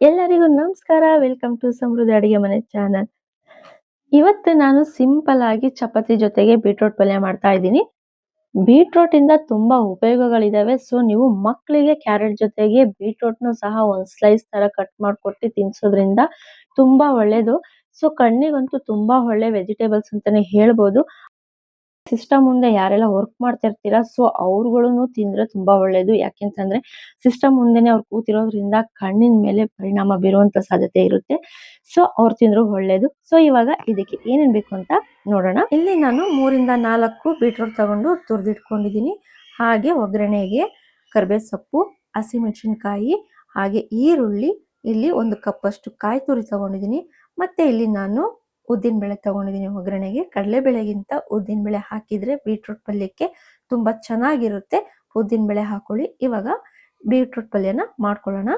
ಎಲ್ಲರಿಗೂ ನಮಸ್ಕಾರ. Welcome to ಸಮೃದ್ಧಿ ಅಡಿಗೆ ಮನೆ ಚಾನಲ್ ಇವತ್ತು ನಾನು ಸಿಂಪಲ್ ಆಗಿ ಚಪಾತಿ ಜೊತೆಗೆ ಬೀಟ್ರೋಟ್ ಪಲ್ಯ ಮಾಡ್ತಾ ಇದ್ದೀನಿ. ಬೀಟ್ರೋಟ್ ಇಂದ ತುಂಬಾ ಉಪಯೋಗಗಳಿದಾವೆ. ಸೊ ನೀವು ಮಕ್ಕಳಿಗೆ ಕ್ಯಾರೆಟ್ ಜೊತೆಗೆ ಬೀಟ್ರೋಟ್ನು ಸಹ ಒಂದ್ ಸ್ಲೈಸ್ ತರ ಕಟ್ ಮಾಡ್ಕೊಟ್ಟು ತಿನ್ಸೋದ್ರಿಂದ ತುಂಬಾ ಒಳ್ಳೇದು. ಸೊ ಕಣ್ಣಿಗಂತೂ ತುಂಬಾ ಒಳ್ಳೆ ವೆಜಿಟೇಬಲ್ಸ್ ಅಂತಾನೆ ಹೇಳ್ಬೋದು. ಸಿಸ್ಟಮ್ ಮುಂದೆ ಯಾರೆಲ್ಲ ವರ್ಕ್ ಮಾಡ್ತಾ ಇರ್ತೀರ ಸೊ ಅವ್ರುಗಳನ್ನು ತಿಂದ್ರೆ ತುಂಬಾ ಒಳ್ಳೇದು. ಯಾಕೆಂತಂದ್ರೆ ಸಿಸ್ಟಮ್ ಮುಂದೆನೆ ಅವ್ರು ಕೂತಿರೋದ್ರಿಂದ ಕಣ್ಣಿನ ಮೇಲೆ ಪರಿಣಾಮ ಬೀರುವಂತ ಸಾಧ್ಯತೆ ಇರುತ್ತೆ. ಸೊ ಅವ್ರು ತಿಂದ್ರು ಒಳ್ಳೇದು. ಸೊ ಇವಾಗ ಇದಕ್ಕೆ ಏನೇನ್ ಬೇಕು ಅಂತ ನೋಡೋಣ. ಇಲ್ಲಿ ನಾನು ಮೂರಿಂದ ನಾಲ್ಕು ಬೀಟ್ರೋಟ್ ತಗೊಂಡು ತುರಿದಿಟ್ಕೊಂಡಿದ್ದೀನಿ. ಹಾಗೆ ಒಗ್ಗರಣೆಗೆ ಕರ್ಬೇ ಸೊಪ್ಪು ಹಸಿಮೆಣಸಿನಕಾಯಿ, ಹಾಗೆ ಈರುಳ್ಳಿ. ಇಲ್ಲಿ ಒಂದು ಕಪ್ ಅಷ್ಟು ಕಾಯಿ ತುರಿ ತಗೊಂಡಿದ್ದೀನಿ. ಮತ್ತೆ ಇಲ್ಲಿ ನಾನು ಉದ್ದಿನ ಬೇಳೆ ತಗೊಂಡಿದ್ದೀನಿ ಒಗ್ಗರಣೆಗೆ. ಕಡಲೆಬೇಳೆಗಿಂತ ಉದ್ದಿನ ಬೇಳೆ ಹಾಕಿದ್ರೆ ಬೀಟ್ರೂಟ್ ಪಲ್ಯಕ್ಕೆ ತುಂಬಾ ಚೆನ್ನಾಗಿರುತ್ತೆ. ಉದ್ದಿನ ಬೇಳೆ ಹಾಕೊಳ್ಳಿ. ಇವಾಗ ಬೀಟ್ರೂಟ್ ಪಲ್ಯನ ಮಾಡ್ಕೊಳ್ಳೋಣ.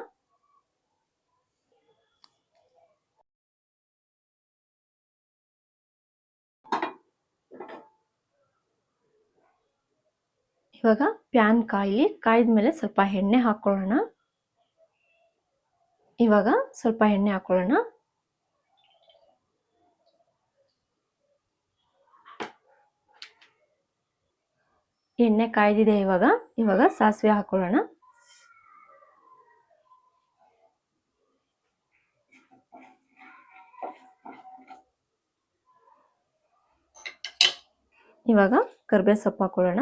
ಇವಾಗ ಪ್ಯಾನ್ ಕಾಯಿಲಿ, ಕಾಯ್ದ ಮೇಲೆ ಸ್ವಲ್ಪ ಎಣ್ಣೆ ಹಾಕೊಳ್ಳೋಣ. ಇವಾಗ ಸ್ವಲ್ಪ ಎಣ್ಣೆ ಹಾಕೊಳ್ಳೋಣ. ಎಣ್ಣೆ ಕಾಯ್ದಿದೆ ಇವಾಗ. ಇವಾಗ ಸಾಸಿವೆ ಹಾಕೊಳ್ಳೋಣ. ಇವಾಗ ಕರ್ಬೇ ಸೊಪ್ಪು ಹಾಕೊಳ್ಳೋಣ.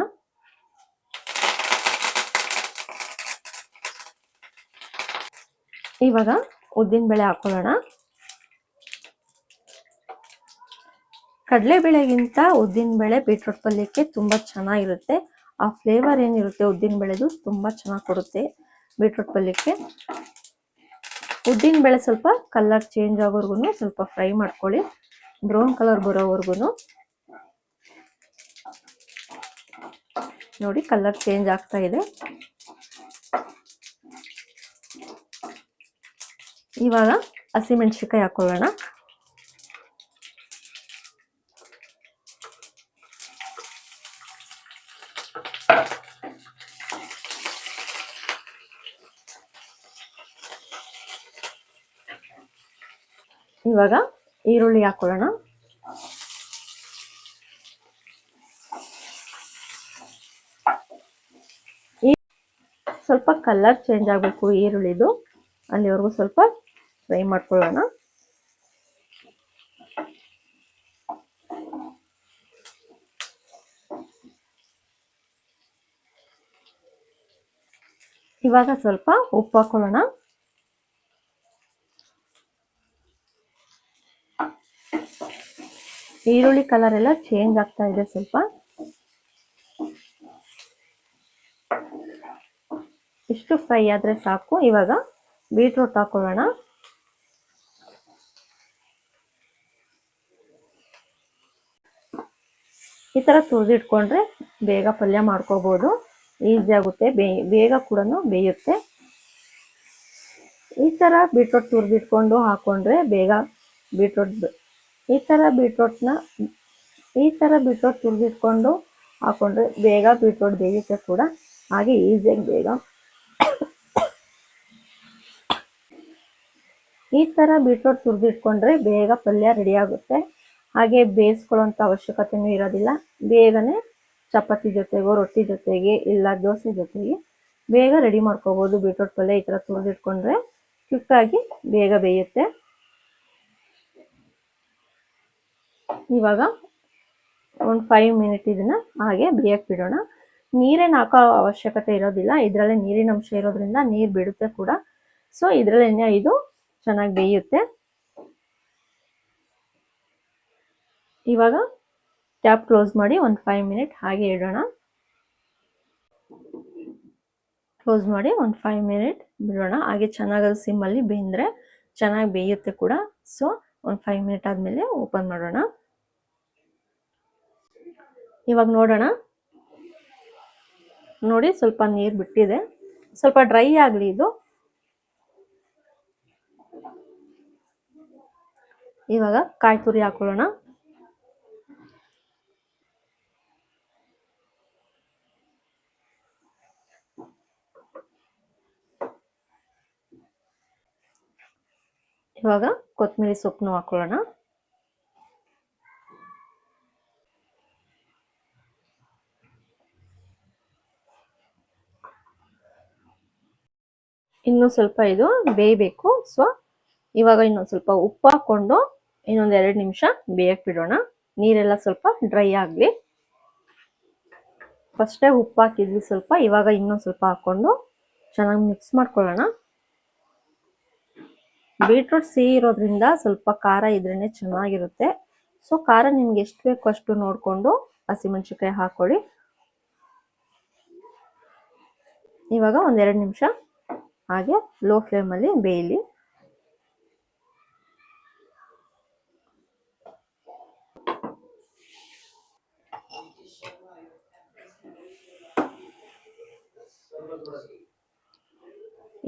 ಇವಾಗ ಉದ್ದಿನ ಬೇಳೆ ಹಾಕೊಳ್ಳೋಣ. ಕಡಲೆಬೇಳೆಗಿಂತ ಉದ್ದಿನ ಬೇಳೆ ಬೀಟ್ರೂಟ್ ಪಲ್ಯಕ್ಕೆ ತುಂಬ ಚೆನ್ನಾಗಿರುತ್ತೆ. ಆ ಫ್ಲೇವರ್ ಏನಿರುತ್ತೆ ಉದ್ದಿನ ಬೇಳೆದು ತುಂಬ ಚೆನ್ನಾಗಿ ಕೊಡುತ್ತೆ ಬೀಟ್ರೂಟ್ ಪಲ್ಯಕ್ಕೆ. ಉದ್ದಿನ ಬೇಳೆ ಸ್ವಲ್ಪ ಕಲರ್ ಚೇಂಜ್ ಆಗೋವರೆಗೂ ಸ್ವಲ್ಪ ಫ್ರೈ ಮಾಡ್ಕೊಳ್ಳಿ. ಬ್ರೌನ್ ಕಲರ್ ಬರೋವರೆಗೂ ನೋಡಿ ಕಲರ್ ಚೇಂಜ್ ಆಗ್ತಾ ಇದೆ. ಇವಾಗ ಹಸಿಮೆಣ್ಸಿಕಾಯಿ ಹಾಕೊಳ್ಳೋಣ ಇವಾಗ ಈರುಳ್ಳಿ ಹಾಕೊಳ್ಳೋಣ. ಸ್ವಲ್ಪ ಕಲರ್ ಚೇಂಜ್ ಆಗಬೇಕು ಈರುಳ್ಳಿದು. ಅಲ್ಲಿವರೆಗೂ ಸ್ವಲ್ಪ ಫ್ರೈ ಮಾಡ್ಕೊಳ್ಳೋಣ. ಇವಾಗ ಸ್ವಲ್ಪ ಉಪ್ಪು ಹಾಕೊಳ್ಳೋಣ. ಈರುಳ್ಳಿ ಕಲರ್ ಎಲ್ಲ ಚೇಂಜ್ ಆಗ್ತಾ ಇದೆ ಸ್ವಲ್ಪ. ಇಷ್ಟು ಫ್ರೈ ಆದ್ರೆ ಸಾಕು. ಇವಾಗ ಬೀಟ್ರೂಟ್ ಹಾಕೊಳ್ಳೋಣ. ಈ ತರ ತುರಿದಿಟ್ಕೊಂಡ್ರೆ ಬೇಗ ಪಲ್ಯ ಮಾಡ್ಕೋಬಹುದು ಈಸಿ ಆಗುತ್ತೆ. ಬೇಗ ಕೂಡ ಬೇಯುತ್ತೆ. ಈ ತರ ಬೀಟ್ರೋಟ್ ತುರಿದಿಟ್ಕೊಂಡು ಹಾಕೊಂಡ್ರೆ ಬೇಗ ಬೀಟ್ರೋಟ್ ಈ ಥರ ಬೀಟ್ರೋಟ್ನ ಈ ಥರ ಬೀಟ್ರೋಟ್ ತುರಿದಿಟ್ಕೊಂಡು ಹಾಕೊಂಡ್ರೆ ಬೇಗ ಬೀಟ್ರೋಟ್ ಬೇಯುತ್ತೆ ಕೂಡ ಹಾಗೆ ಈಸಿಯಾಗಿ ಬೇಗ. ಈ ಥರ ಬೀಟ್ರೋಟ್ ತುರಿದಿಟ್ಕೊಂಡ್ರೆ ಬೇಗ ಪಲ್ಯ ರೆಡಿ ಆಗುತ್ತೆ. ಹಾಗೆ ಬೇಯಿಸ್ಕೊಳ್ಳೋಂಥ ಅವಶ್ಯಕತೆನೂ ಇರೋದಿಲ್ಲ. ಬೇಗನೆ ಚಪಾತಿ ಜೊತೆಗೋ, ರೊಟ್ಟಿ ಜೊತೆಗೆ ಇಲ್ಲ ದೋಸೆ ಜೊತೆಗೆ ಬೇಗ ರೆಡಿ ಮಾಡ್ಕೋಬೋದು. ಬೀಟ್ರೋಟ್ ಪಲ್ಯ ಈ ಥರ ತುರಿದಿಟ್ಕೊಂಡ್ರೆ ಕ್ವಿಕ್ಕಾಗಿ ಬೇಗ ಬೇಯುತ್ತೆ. ಇವಾಗ ಒಂದು ಫೈವ್ ಮಿನಿಟ್ ಇದನ್ನ ಹಾಗೆ ಬೇಯಕ್ಕೆ ಬಿಡೋಣ. ನೀರೇನು ಹಾಕೋ ಅವಶ್ಯಕತೆ ಇರೋದಿಲ್ಲ. ಇದರಲ್ಲೇ ನೀರಿನ ಅಂಶ ಇರೋದ್ರಿಂದ ನೀರು ಬಿಡುತ್ತೆ ಕೂಡ. ಸೊ ಇದರಲ್ಲೇ ಇದು ಚೆನ್ನಾಗಿ ಬೇಯುತ್ತೆ. ಇವಾಗ ಟ್ಯಾಪ್ ಕ್ಲೋಸ್ ಮಾಡಿ ಒಂದು ಫೈವ್ ಮಿನಿಟ್ ಹಾಗೆ ಇಡೋಣ. ಕ್ಲೋಸ್ ಮಾಡಿ ಒಂದು ಫೈವ್ ಮಿನಿಟ್ ಬಿಡೋಣ. ಹಾಗೆ ಚೆನ್ನಾಗಿ ಅದು ಸಿಮ್ಮಲ್ಲಿ ಬೆಂದರೆ ಚೆನ್ನಾಗಿ ಬೇಯುತ್ತೆ ಕೂಡ. ಸೊ ಒಂದು ಫೈವ್ ಮಿನಿಟ್ ಆದಮೇಲೆ ಓಪನ್ ಮಾಡೋಣ. ಇವಾಗ ನೋಡೋಣ. ನೋಡಿ ಸ್ವಲ್ಪ ನೀರು ಬಿಟ್ಟಿದೆ. ಸ್ವಲ್ಪ ಡ್ರೈ ಆಗಲಿ ಇದು. ಇವಾಗ ಕಾಯಿ ತುರಿ ಹಾಕೊಳ್ಳೋಣ. ಇವಾಗ ಕೊತ್ತಂಬರಿ ಸೊಪ್ಪನ್ನು ಹಾಕೊಳ್ಳೋಣ. ಇನ್ನು ಸ್ವಲ್ಪ ಇದು ಬೇಯಬೇಕು. ಸೊ ಇವಾಗ ಇನ್ನೊಂದು ಸ್ವಲ್ಪ ಉಪ್ಪು ಹಾಕೊಂಡು ಇನ್ನೊಂದು ಎರಡು ನಿಮಿಷ ಬೇಯಕ್ಕೆ ಬಿಡೋಣ ನೀರೆಲ್ಲ ಸ್ವಲ್ಪ ಡ್ರೈ ಆಗಲಿ. ಫಸ್ಟೇ ಉಪ್ಪು ಹಾಕಿದ್ವಿ ಸ್ವಲ್ಪ, ಇವಾಗ ಇನ್ನೊಂದು ಸ್ವಲ್ಪ ಹಾಕ್ಕೊಂಡು ಚೆನ್ನಾಗಿ ಮಿಕ್ಸ್ ಮಾಡ್ಕೊಳ್ಳೋಣ. ಬೀಟ್ರೂಟ್ ಸಿಹಿ ಇರೋದ್ರಿಂದ ಸ್ವಲ್ಪ ಖಾರ ಇದ್ರೇ ಚೆನ್ನಾಗಿರುತ್ತೆ. ಸೊ ಖಾರ ನಿಮ್ಗೆ ಎಷ್ಟು ಬೇಕು ಅಷ್ಟು ನೋಡಿಕೊಂಡು ಹಸಿಮೆಣ್ಸಿಕಾಯಿ ಹಾಕೊಳ್ಳಿ. ಇವಾಗ ಒಂದೆರಡು ನಿಮಿಷ ಹಾಗೆ ಲೋ ಫ್ಲೇಮಲ್ಲಿ ಬೇಯಲಿ.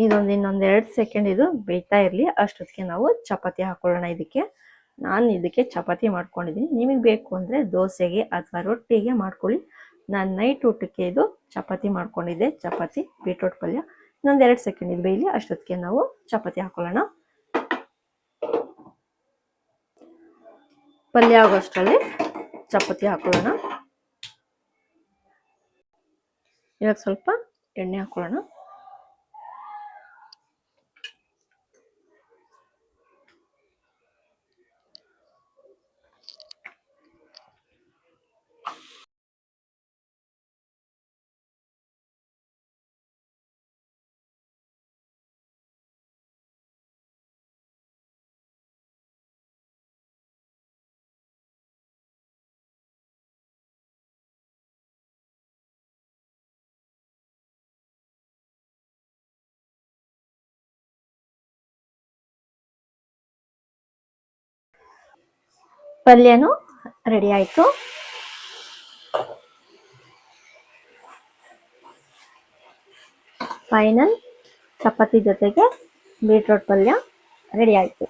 ಇದೊಂದು ಇನ್ನೊಂದು ಎರಡು ಸೆಕೆಂಡ್ ಇದು ಬೇಯ್ತಾ ಇರಲಿ. ಅಷ್ಟೊತ್ತಿಗೆ ನಾವು ಚಪಾತಿ ಹಾಕೊಳ್ಳೋಣ ಇದಕ್ಕೆ. ನಾನು ಇದಕ್ಕೆ ಚಪಾತಿ ಮಾಡ್ಕೊಂಡಿದ್ದೀನಿ ನಿಮಗೆ ಬೇಕು ಅಂದರೆ ದೋಸೆಗೆ ಅಥವಾ ರೊಟ್ಟಿಗೆ ಮಾಡ್ಕೊಳ್ಳಿ. ನಾನು ನೈಟ್ ಊಟಕ್ಕೆ ಇದು ಚಪಾತಿ ಮಾಡ್ಕೊಂಡಿದ್ದೆ. ಚಪಾತಿ ಬೀಟ್ರೋಟ್ ಪಲ್ಯ. ಇನ್ನೊಂದು ಎರಡು ಸೆಕೆಂಡ್ ಇದು ಬೇಯಲಿ, ಅಷ್ಟೊತ್ತಿಗೆ ನಾವು ಚಪಾತಿ ಹಾಕೊಳ್ಳೋಣ. ಪಲ್ಯ ಆಗೋಷ್ಟರಲ್ಲಿ ಚಪಾತಿ ಹಾಕೊಳ್ಳೋಣ. ಇವಾಗ ಸ್ವಲ್ಪ ಎಣ್ಣೆ ಹಾಕೊಳ್ಳೋಣ. ಪಲ್ಯನೂ ರೆಡಿ ಆಯಿತು. ಫೈನಲ್ ಚಪಾತಿ ಜೊತೆಗೆ ಬೀಟ್ರೋಟ್ ಪಲ್ಯ ರೆಡಿ ಆಯಿತು.